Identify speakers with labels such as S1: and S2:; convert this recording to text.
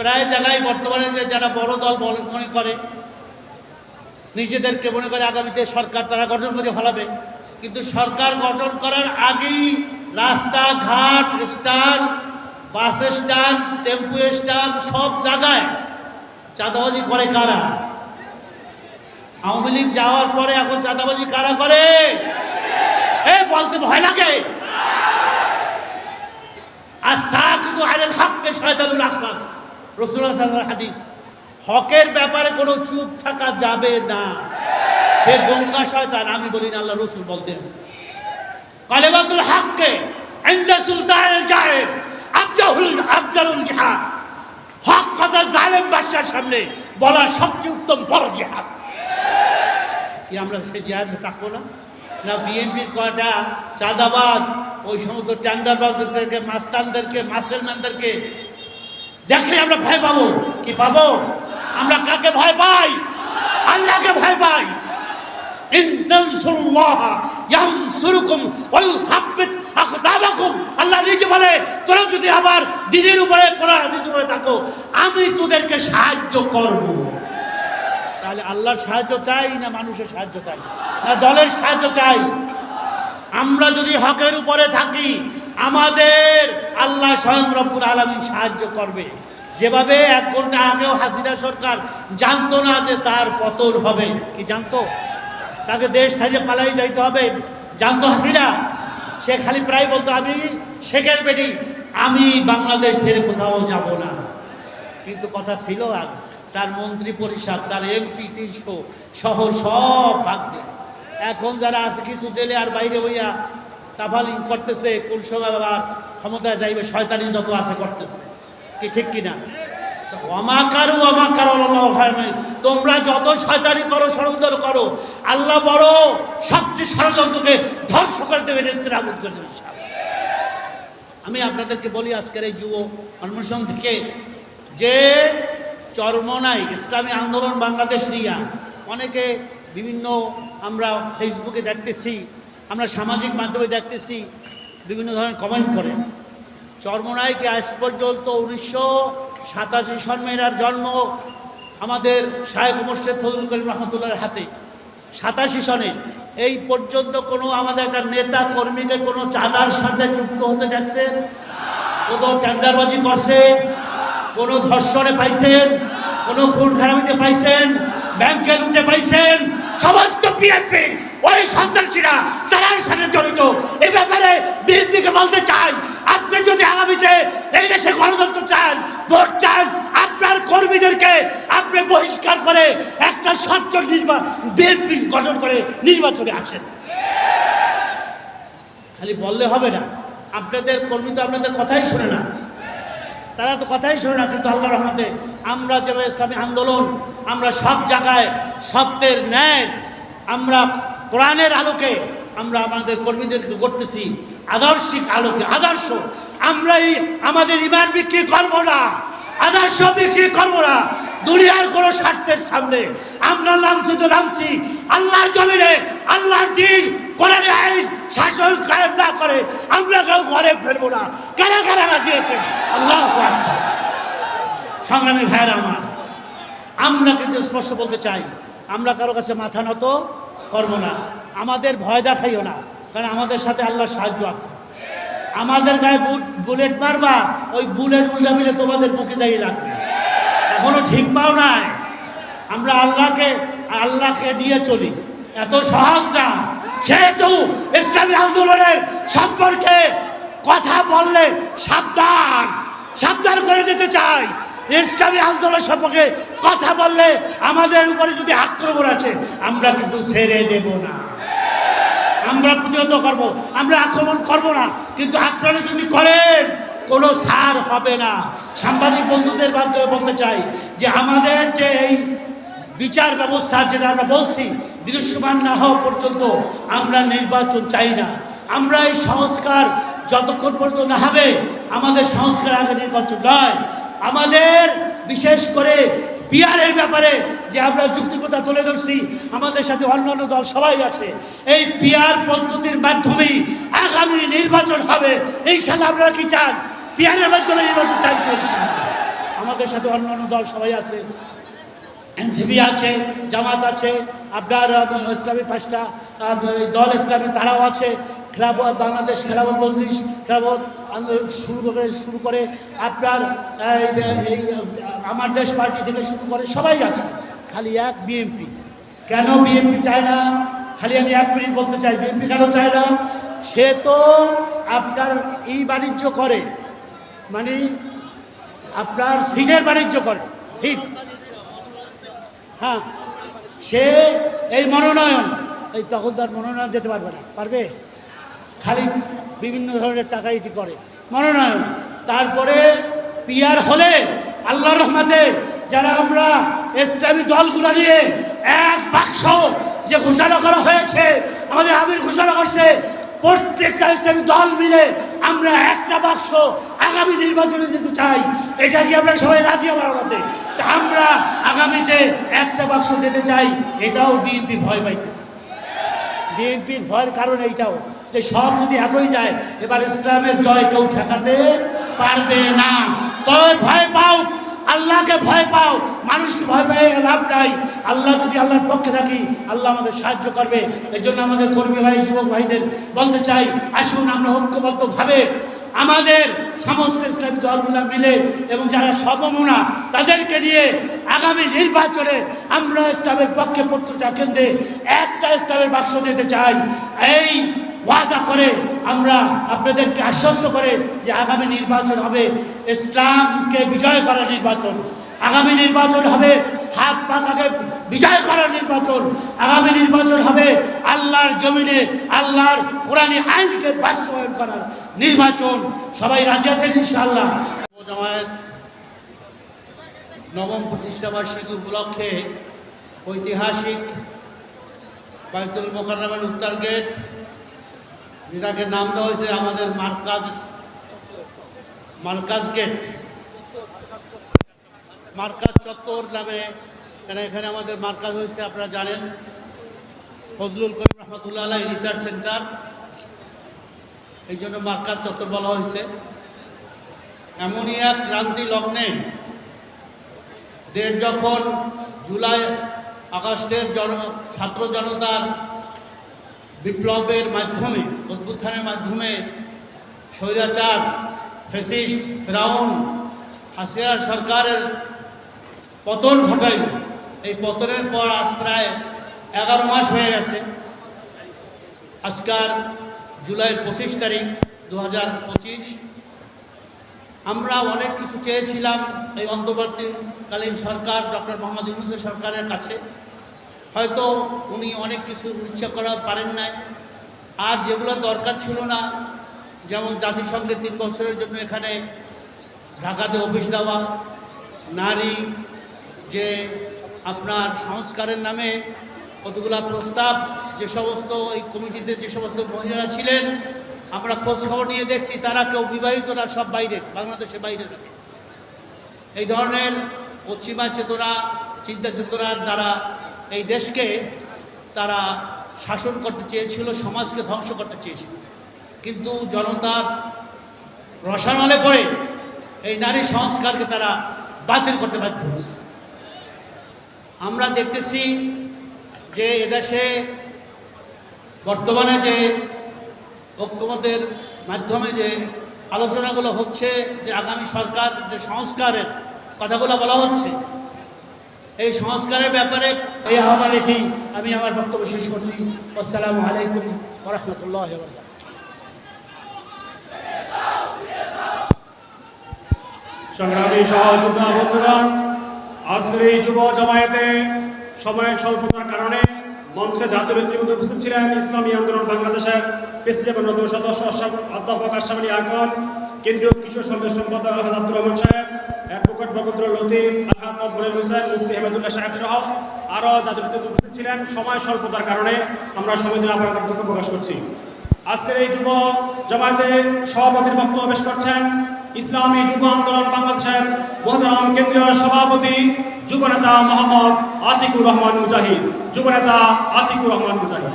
S1: প্রায় জায়গায় বর্তমানে যে যারা বড় দল মনে করে, নিজেদেরকে মনে করে আগামীতে সরকার তারা গঠন করে ফেলাবে। কিন্তু সরকার গঠন করার আগেই রাস্তাঘাট, stand, bus stand, tempo stand সব জায়গায় চাঁদাবাজি করে কারা? আওয়ামী লীগ যাওয়ার পরে এখন চাঁদাবাজি কারা করে? এ, বলতে ভয় লাগে। আর সাকিদু আলাল হককে শয়তানুল আখরাস সাল্লাল্লাহু হাদিস, হকের ব্যাপারে কোনো চুপ থাকা যাবে না। সে গঙ্গা শয়তান, আমি বলি না, আল্লাহ রসুল বলতেন। কালেমাতুল হককে ইনদা সুলতানুল জাহির আফজাহুল, আফজালুল জিহাদ। হক কথা জালেম বাচ্চার সামনে বলা সবচেয়ে উত্তম বড় জিহাদ। কি আমরা সে জিহাদে থাকব না? না বিএনপির কয়টা চাঁদাবাজ, ওই সমস্ত টেন্ডারবাজদেরকে মাস্টারদেরকে মাসেলম্যানদেরকে দেখলে আমরা ভয় পাবো। কি পাবো? আমরা কাকে ভয় পাই? আল্লাহকে ভয় পাই। আল্লাহ বলে, তোরা যদি উপরে থাকো, আমি তোদেরকে সাহায্য করব। তাহলে আল্লাহর সাহায্য চাই না মানুষের সাহায্য চাই? দলের সাহায্য চাই? আমরা যদি হকের উপরে থাকি, আমাদের আল্লাহ স্বয়ং রব্বুল আলমী সাহায্য করবে। যেভাবে এক ঘণ্টা আগেও হাসিনা সরকার জানতো না যে তার পতন হবে। কি জানতো? তাকে দেশ ছাড়িয়ে পালাই যাইতে হবে। জানতো হাসিনা? সে খালি প্রায় বলতো, আমি শেখের বেটি, আমি বাংলাদেশ ছেড়ে কোথাও যাব না। কিন্তু কথা ছিল আর তার মন্ত্রী পরিষদ, তার এমপি তিনশো সহ সব ভাগছে। এখন যারা আছে, কিছু জেলে আর বাইরে হইয়া তাফালিং করতেছে, কোন সময় আবার ক্ষমতায় যাইবে, শয়তানি যত আছে করতেছে। কি ঠিক কিনা? অমাকারু অমাকারু। তোমরা যত শয়তানি করো, ষড়যন্ত্র করো, আল্লাহ বড় সবচেয়ে ষড়যন্ত্রকে ধ্বংস করে দেবে রেস্তের আগুন করে দেবে আমি আপনাদেরকে বলি আজকের এই যুব অন্বেষণ থেকে যে চরমনাই ইসলামী আন্দোলন বাংলাদেশ নিয়া, অনেকে বিভিন্ন আমরা ফেসবুকে দেখতেছি, আমরা সামাজিক মাধ্যমে দেখতেছি, বিভিন্ন ধরনের কমেন্ট করে। চরমনাইকে আজ পর্যন্ত উনিশশো সাতাশি সন্মেরার জন্ম আমাদের শাহেক মোর্শেদ ফজল করিম রহমতুল্লাহর হাতে। সাতাশি সনে এই পর্যন্ত কোনো আমাদের একটা নেতা কর্মীকে কোনো চাঁদার সাথে যুক্ত হতে দেখছেন কোনো টেন্ডারবাজি করছে? কোনো ধর্ষণে পাইছেন? কোনো খুন খারাপিতে পাইছেন? ব্যাংকে লুটে পাইছেন? সমস্ত বিএনপি ওই সন্ত্রাসীরা তারার সাথে জড়িত। এই ব্যাপারে বিএনপিকে বলতে চাই, আপনি যদি আগামীতে এই দেশে গণতন্ত্র চান, ভোট চান, আপনার কর্মীদেরকে আপনি বহিষ্কার করে একটা স্বচ্ছ নির্বাচন বিএনপি গঠন করে নির্বাচনে আসেন। খালি বললে হবে না। আপনাদের কর্মী তো আপনাদের কথাই শোনে না। তারা তো কথাই শোনে না, কিন্তু আল্লাহ রহমতে আমরা যেভাবে ইসলামী আন্দোলন, আমরা সব জায়গায় সত্যের ন্যায়, আমরা কোরআনের আলোকে, আমরা আমাদের কর্মীদেরকে করতেছি আদর্শিক আলোকে, আদর্শ। আমরা এই আমাদের ইমান বিক্রি করব না, আদর্শ বিক্রি করব না, দুনিয়ার কোন স্বার্থের সামনে। আমরা নামছি তো নামছি, আল্লাহর জমিনে, আল্লাহর দিন কোরআনে আইন শাসন কায়েম না করে আমরা কেউ ঘরে ফেরবো না। কারা কারা আকবার। সংগ্রামী ভাইয়েরা আমার, আমরা কিন্তু স্পষ্ট বলতে চাই, আমরা কারও কাছে মাথা নত করব না, আমাদের ভয় দেখাইও না, কারণ আমাদের সাথে আল্লাহর সাহায্য আছে। আমাদের গায়ে বুলেট মারবা, ওই বুলেট উল্টা মিলে তোমাদের বুকে যাই লাগবে। এখনও ঠিক পাও নাই, আমরা আল্লাহকে আল্লাহকে নিয়ে চলি। এত সহজ না, সেহেতু ইসলামী আন্দোলনের সম্পর্কে কথা বললে সাবধান সাবধান করে দিতে চাই। ইসলামী আন্দোলন সম্পর্কে কথা বললে আমাদের উপরে যদি আক্রমণ আছে আমরা কিন্তু ছেড়ে দেব না। আমরা প্রতিহত করব, আমরা আক্রমণ করব না। কিন্তু আপনারা যদি করেন, কোনো সার হবে না। সাংবাদিক বন্ধুদের মাধ্যমে বলতে চাই যে আমাদের যে এই বিচার ব্যবস্থা যেটা আমরা বলছি, দৃশ্যমান না হওয়া পর্যন্ত আমরা নির্বাচন চাই না। আমরা এই সংস্কার যতক্ষণ পর্যন্ত না হবে, আমাদের সংস্কার আগে নির্বাচন নয়। আমাদের, বিশেষ করে বিহারের ব্যাপারে যে আমরা যুক্তিকতা তুলে ধরছি, আমাদের সাথে অন্যান্য দল সবাই আছে, এই পিয়ার পদ্ধতির মাধ্যমেই আগামী নির্বাচন হবে। এই সালে আপনারা কি চান? পিয়ারের মাধ্যমে নির্বাচন চান আমাদের সাথে অন্য অন্য দল সবাই আছে এনসিবি আছে, জামাত আছে, আপনার ইসলামী পাঁচটা দল ইসলামী, তারাও আছে। খেলাফত বাংলাদেশ খেলাফত মজলিস খেলাফত আন্দোলন শুরু করে শুরু করে আপনার এই, আমার দেশ পার্টি থেকে শুরু করে সবাই আছে খালি এক বিএনপি কেন বিএনপি চায় না? খালি আমি এক মিনিট বলতে চাই বিএনপি কেন চায় না? সে তো আপনার এই বাণিজ্য করে মানে আপনার সিটের বাণিজ্য করে সিট। হ্যাঁ সে এই মনোনয়ন এই তখন তার মনোনয়ন দিতে পারবে না পারবে? খালি বিভিন্ন ধরনের টাকা ইতি করে। মনোনয়ন। তারপরে পিয়ার হলে আল্লাহ রহমাতে যারা আমরা ইসলামী দলগুলো নিয়ে এক বাক্স যে ঘোষণা করা হয়েছে, আমাদের আমির ঘোষণা করছে, প্রত্যেকটা ইসলামী দল মিলে আমরা একটা বাক্স আগামী নির্বাচনে দিতে চাই। এটা কি আমরা সবাই রাজি তা আমরা আগামীতে একটা বাক্স দিতে চাই, এটাও বিএনপি ভয় পাইতেছে। বিএনপির ভয়ের কারণ এইটাও। যে সব যদি একই যায়, এবার ইসলামের জয় কেউ ঠেকাতে পারবে না। তবে ভয় পাও, আল্লাহকে ভয় পাও, মানুষকে ভয় পেয়ে লাভ নাই। আল্লাহ যদি আল্লাহর পক্ষে থাকি, আল্লাহ আমাদের সাহায্য করবে। এই জন্য আমাদের কর্মী ভাই, যুবক ভাইদের বলতে চাই, আসুন আমরা ঐক্যবদ্ধভাবে আমাদের সমস্ত ইসলামী দলগুলো মিলে এবং যারা সমমনা, তাদেরকে নিয়ে আগামী নির্বাচনে আমরা ইসলামের পক্ষে প্রত্যেকটা কেন্দ্রে একটা ইসলামের বাক্স দিতে চাই। এই ওয়াদা করে আমরা আপনাদেরকে আশ্বস্ত করে যে আগামী নির্বাচন হবে ইসলামকে বিজয় করার নির্বাচন। আগামী নির্বাচন হবে হাত পাকাকে বিজয় করার নির্বাচন। আগামী নির্বাচন হবে আল্লাহর জমিনে, আল্লাহর কোরআনী আইনকে বাস্তবায়ন করার নির্বাচন। সবাই রাজি আছেন ইনশাআল্লাহ? জামায়াত নবম প্রতিষ্ঠা বার্ষিকী উপলক্ষে ঐতিহাসিক বাইতুল মোকাররমের উত্তর গেট যেটাকে নাম দেওয়া হয়েছে আমাদের মার্কাজ মার্কাজ গেট। মার্কাজ চত্বর নামে কেন এখানে আমাদের মার্কাজ হয়েছে, আপনারা জানেন। ফজলুল করিম রহমতুল্লাহ আলাই রিসার্চ সেন্টার। এই জন্য মার্কাজ চত্বর বলা হয়েছে। এমনই এক ক্রান্তি লগ্নে দেশ যখন জুলাই আগস্টের জন ছাত্র জনতার বিপ্লবের মাধ্যমে, অভ্যুত্থানের মাধ্যমে স্বৈরাচার ফেসিস্ট ফ্রাউন হাসিনা সরকারের পতন ঘটাইল। এই পতনের পর আজ প্রায় এগারো মাস হয়ে গেছে। আজকাল জুলাই পঁচিশ তারিখ দু আমরা অনেক কিছু চেয়েছিলাম এই অন্তর্বর্তীকালীন সরকার, ডক্টর মোহাম্মদ ইউনুসের সরকারের কাছে। হয়তো উনি অনেক কিছু ইচ্ছা করা পারেন নাই। আর যেগুলো দরকার ছিল না, যেমন জাতিসংঘের তিন বছরের জন্য এখানে ঢাকাতে অফিস দেওয়া, নারী, যে আপনার সংস্কারের নামে কতগুলা প্রস্তাব, যে সমস্ত এই কমিটিতে যে সমস্ত মহিলারা ছিলেন, আমরা খোঁজ খবর নিয়ে দেখছি, তারা কেউ বিবাহিত না, সব বাইরে বাংলাদেশের বাইরে থাকে। এই ধরনের পশ্চিমা চেতনা চিন্তা চেতনার দ্বারা এই দেশকে তারা শাসন করতে চেয়েছিল, সমাজকে ধ্বংস করতে চেয়েছিল। কিন্তু জনতার রসানলে পড়ে এই নারী সংস্কারকে তারা বাতিল করতে বাধ্য হয়েছে। আমরা দেখতেছি যে এদেশে বর্তমানে যে ঐক্যমতের মাধ্যমে যে আলোচনাগুলো হচ্ছে, যে আগামী সরকার, যে সংস্কারের কথাগুলো বলা হচ্ছে এই সংস্কারের ব্যাপারে এই আহ্বান রেখেই আমি আমার বক্তব্য শেষ করছি। আসসালামু আলাইকুম রহমতুল্লাহ
S2: সংগ্রামী সহযোদ্ধা বন্ধুগণ আজকের এই যুব জামায়াতে সময়ের স্বল্পতার কারণে মঞ্চে জাতীয় নেতৃবৃন্দ উপস্থিত ছিলেন। ইসলামী আন্দোলন বাংলাদেশের প্রেসিডেন্ট নতুন সদস্য অধ্যাপক আলী আকন কেন্দ্রীয় কিশোর সমিতির সম্পাদক আলহাজ আব্দুর রহমান সাহেব, অ্যাডভোকেট বকদ্র লতিফ, আলহাজ মকবুল হোসেন মুফতি হেমাদুল্লাহ সাহেব সহ আরও নেতৃত্ব উপস্থিত ছিলেন, সময় স্বল্পতার কারণে আমরা সমিতি আবার দুঃখ প্রকাশ করছি। আজকের এই যুব জামায়াতে সভাপতির বক্তব্য পেশ করছেন ইসলামী যুব আন্দোলন বাংলাদেশের বহরাম কেন্দ্রীয় সভাপতি যুবনেতা মোহাম্মদ আতিকুর রহমান মুজাহিদ। যুবনেতা আতিকুর রহমান মুজাহিদ।